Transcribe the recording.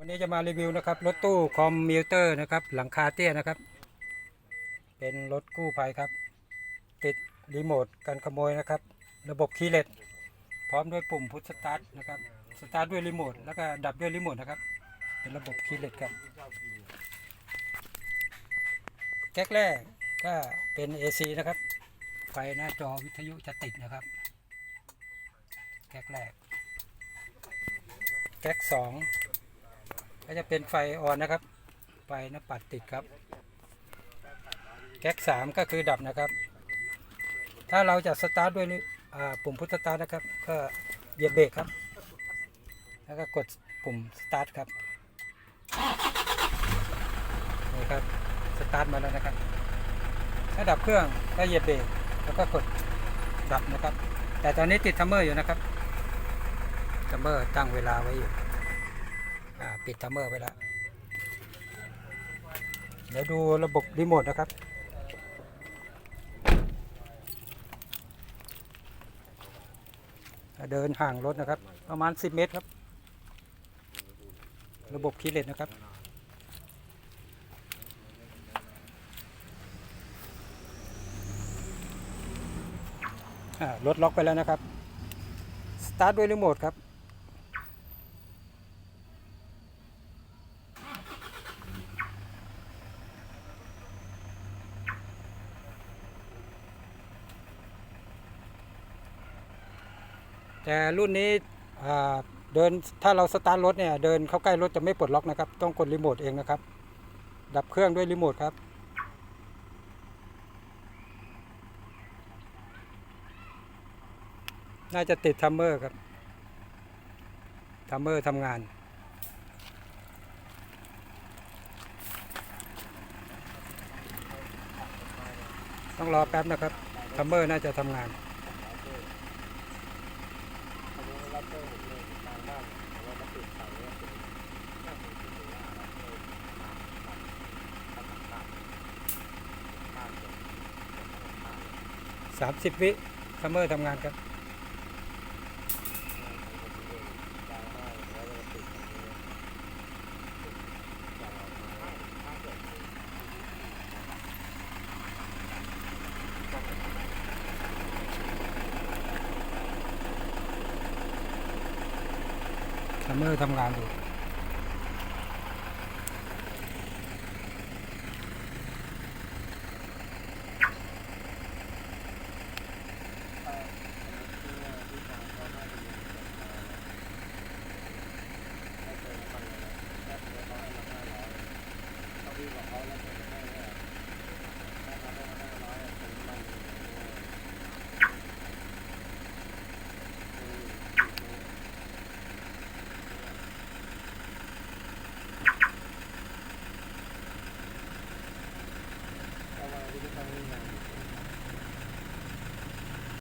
วันนี้จะมารีวิวนะครับรถตู้คอมมิวเตอร์นะครับ หลังคาเตี้ยนะครับ เป็นรถกู้ภัยครับ ติดรีโมทกันขโมยนะครับ ระบบคีย์เลสพร้อมด้วยปุ่มพุทสตาร์ทนะครับสตาร์ทด้วยรีโมทแล้วก็ดับด้วยรีโมทนะครับ เป็นระบบคีย์เลสครับแก๊กแรกก็เป็น AC นะครับไฟหน้าจอวิทยุจะติดนะครับ แก๊กแรก แก๊กสอง ก็จะเป็นไฟออนนะครับ ไฟน้าปัดติดครับ แก๊กสามก็คือดับนะครับ ถ้าเราจะสตาร์ทด้วยนี่ปุ่มพุทสตาร์ทนะครับ ก็เหยียบเบรกครับ แล้วก็กดปุ่มสตาร์ทครับนี่ครับสตาร์ทมาแล้วนะครับ ถ้าดับเครื่องก็เหยียบเบรกแล้วก็กดดับนะครับ แต่ตอนนี้ติดทัมเมอร์อยู่นะครับทัมเมอร์ตั้งเวลาไว้อยู่ ปิดทัมเมอร์ไปแล้ว เดี๋ยวดูระบบรีโมทนะครับ เดินห่างรถนะครับ ประมาณ 10 เมตรครับ ระบบคีย์เลสนะครับรถล็อกไปแล้วนะครับ สตาร์ทด้วยรีโมทครับ แต่รุ่นนี้เดินถ้าเราสตาร์ทรถเนี่ยเดินเข้าใกล้รถจะไม่ปลดล็อกนะครับ ต้องกดรีโมทเองนะครับ ดับเครื่องด้วยรีโมทครับน่าจะติดทัมเมอร์ครับทัมเมอร์ทำงาน ต้องรอแป๊บนะครับทัมเมอร์น่าจะทำงาน สามสิบวิทัมเมอร์ทำงานครับทัมเมอร์ทำงานอยู่ เ